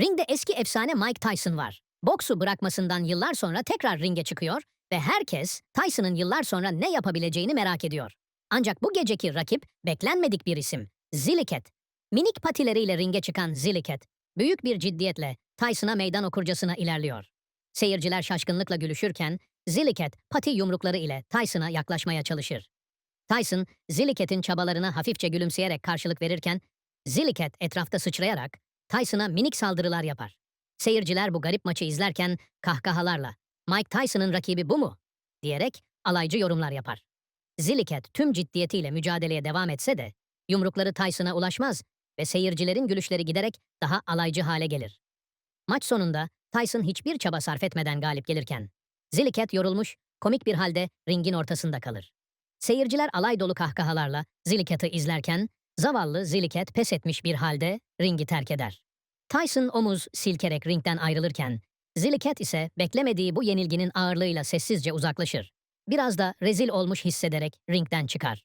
Ringde eski efsane Mike Tyson var. Boksu bırakmasından yıllar sonra tekrar ringe çıkıyor ve herkes Tyson'ın yıllar sonra ne yapabileceğini merak ediyor. Ancak bu geceki rakip beklenmedik bir isim. Zilliket. Minik patileriyle ringe çıkan Zilliket, büyük bir ciddiyetle Tyson'a meydan okurcasına ilerliyor. Seyirciler şaşkınlıkla gülüşürken Zilliket pati yumrukları ile Tyson'a yaklaşmaya çalışır. Tyson, Zilliket'in çabalarına hafifçe gülümseyerek karşılık verirken, Zilliket etrafta sıçrayarak Tyson'a minik saldırılar yapar. Seyirciler bu garip maçı izlerken kahkahalarla Mike Tyson'ın rakibi bu mu? diyerek alaycı yorumlar yapar. Zilliket tüm ciddiyetiyle mücadeleye devam etse de yumrukları Tyson'a ulaşmaz ve seyircilerin gülüşleri giderek daha alaycı hale gelir. Maç sonunda Tyson hiçbir çaba sarf etmeden galip gelirken Zilliket yorulmuş, komik bir halde ringin ortasında kalır. Seyirciler alay dolu kahkahalarla Zilliket'i izlerken zavallı Zilliket pes etmiş bir halde ringi terk eder. Tyson omuz silkerek ringden ayrılırken Zilliket ise beklemediği bu yenilginin ağırlığıyla sessizce uzaklaşır. Biraz da rezil olmuş hissederek ringden çıkar.